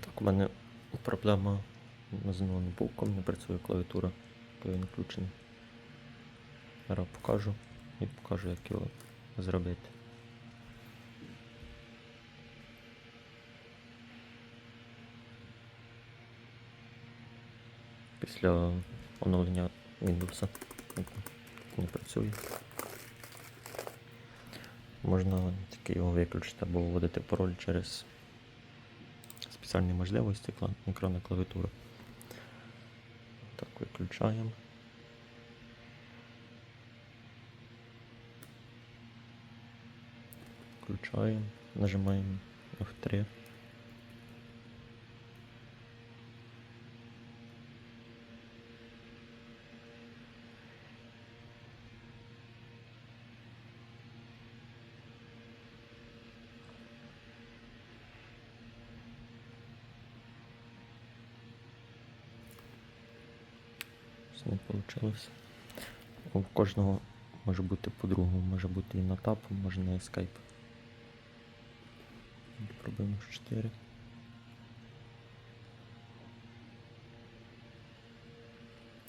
Так, у мене проблема з ноутбуком, не працює клавіатура, коли він включений. Зараз покажу і покажу, як його зробити. Після оновлення Windows не працює. Можна тільки його виключити або вводити пароль через спеціальні можливості кла- клавіатури. Так, виключаємо. Включаємо, нажимаємо F3. Щось не вийшло. У кожного може бути по-другому, може бути і на тапу, може на Escape. Пробуємо 4.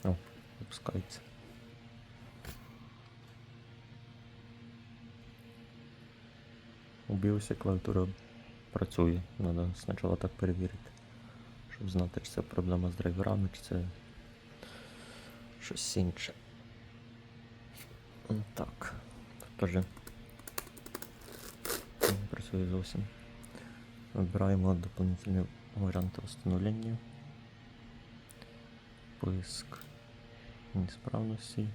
О, випускається. Убився, клавіатура працює. Треба спочатку так перевірити, щоб знати, чи це проблема з драйверами, чи це щось інше. М, Так, тут теж не працює зовсім. Вибираємо дополнительні варіанти встановлення. Поиск несправностей,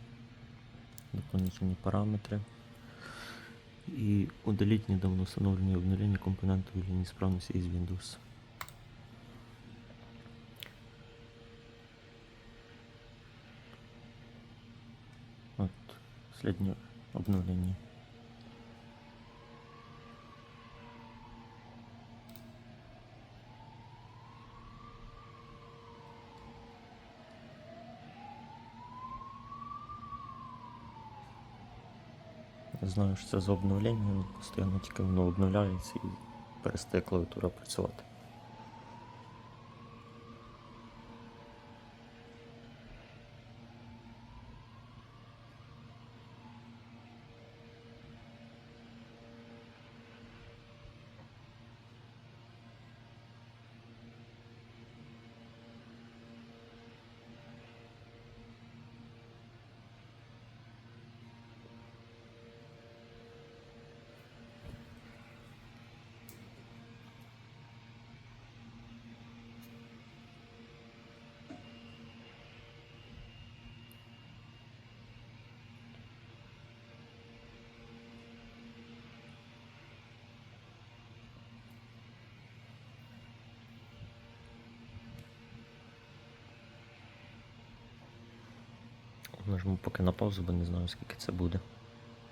дополнительные параметры и удалить недавно установленные обновления компонентов или неисправности из Windows. последнее обновление. Я знаю, що це за обновлення, постійно тільки воно обновляється і перестає клавіатура працювати. Нажму поки на паузу, бо не знаю скільки це буде.